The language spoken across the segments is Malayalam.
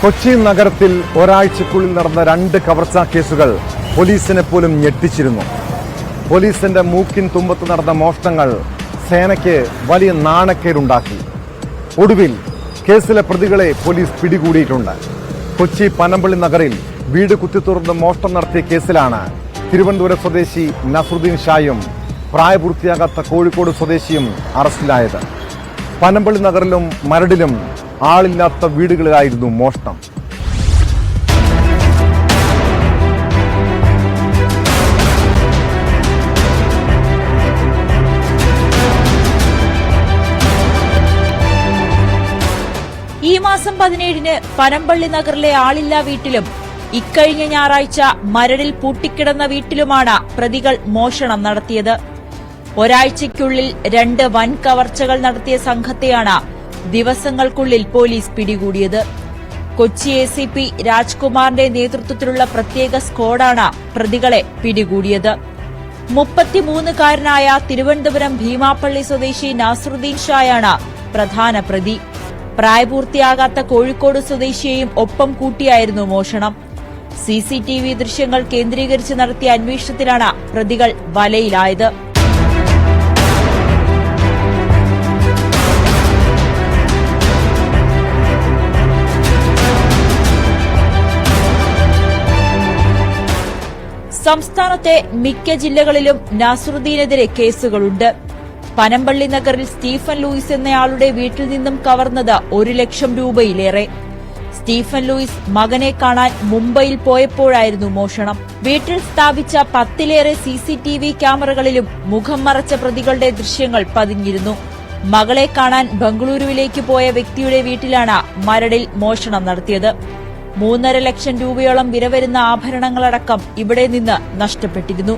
കൊച്ചി നഗരത്തിൽ ഒരാഴ്ചക്കുള്ളിൽ നടന്ന രണ്ട് കവർച്ചാ കേസുകൾ പോലീസിനെ പോലും ഞെട്ടിച്ചിരുന്നു. പോലീസിന്റെ മൂക്കിൻ തുമ്പത്ത് നടന്ന മോഷണങ്ങൾ സേനയ്ക്ക് വലിയ നാണക്കേടുണ്ടാക്കി. ഒടുവിൽ കേസിലെ പ്രതികളെ പോലീസ് പിടികൂടിയിട്ടുണ്ട്. കൊച്ചി പനമ്പള്ളി നഗറിൽ വീട് കുത്തിത്തുറന്ന് മോഷണം നടത്തിയ കേസിലാണ് തിരുവനന്തപുരം സ്വദേശി നസറുദ്ദീൻ ഷായും പ്രായപൂർത്തിയാകാത്ത കോഴിക്കോട് സ്വദേശിയും അറസ്റ്റിലായത്. പനമ്പള്ളി നഗറിലും മരടിലും ആളില്ലാത്ത വീടുകളിലായിരുന്നു മോഷണം. ഈ മാസം പതിനേഴിന് പനമ്പള്ളി നഗറിലെ ആളില്ലാ വീട്ടിലും ഇക്കഴിഞ്ഞ ഞായറാഴ്ച മരടിൽ പൂട്ടിക്കിടന്ന വീട്ടിലുമാണ് പ്രതികൾ മോഷണം നടത്തിയത്. ഒരാഴ്ചയ്ക്കുള്ളിൽ രണ്ട് വൻ കവർച്ചകൾ നടത്തിയ സംഘത്തെയാണ് ദിവസങ്ങൾക്കുള്ളിൽ പോലീസ് പിടികൂടിയത്. കൊച്ചി എ സി പി രാജ്കുമാറിന്റെ നേതൃത്വത്തിലുള്ള പ്രത്യേക സ്ക്വാഡാണ് പ്രതികളെ പിടികൂടിയത്. മുപ്പത്തിമൂന്നുകാരനായ തിരുവനന്തപുരം ഭീമാപ്പള്ളി സ്വദേശി നാസറുദ്ദീൻ ഷായാണ് പ്രധാന പ്രതി. പ്രായപൂർത്തിയാകാത്ത കോഴിക്കോട് സ്വദേശിയെയും ഒപ്പം കൂട്ടിയായിരുന്നു മോഷണം. സിസിടിവി ദൃശ്യങ്ങൾ കേന്ദ്രീകരിച്ച് നടത്തിയ അന്വേഷണത്തിലാണ് പ്രതികൾ വലയിലായത്. സംസ്ഥാനത്തെ മിക്ക ജില്ലകളിലും നാസറുദ്ദീനെതിരെ കേസുകളുണ്ട്. പനമ്പള്ളി നഗറിൽ സ്റ്റീഫൻ ലൂയിസ് എന്നയാളുടെ വീട്ടിൽ നിന്നും കവർന്നത് ഒരു ലക്ഷം രൂപയിലേറെ. സ്റ്റീഫൻ ലൂയിസ് മകനെ കാണാൻ മുംബൈയിൽ പോയപ്പോഴായിരുന്നു മോഷണം. വീട്ടിൽ സ്ഥാപിച്ച പത്തിലേറെ സി സി ടി വി ക്യാമറകളിലും മുഖം മറച്ച പ്രതികളുടെ ദൃശ്യങ്ങൾ പതിഞ്ഞിരുന്നു. മകളെ കാണാൻ ബംഗളൂരുവിലേക്ക് പോയ വ്യക്തിയുടെ വീട്ടിലാണ് മരടിൽ മോഷണം നടത്തിയത്. മൂന്നര ലക്ഷം രൂപയോളം വില വരുന്ന ആഭരണങ്ങളടക്കം ഇവിടെ നിന്ന് നഷ്ടപ്പെട്ടിരുന്നു.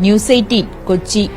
News eighteen Kochi.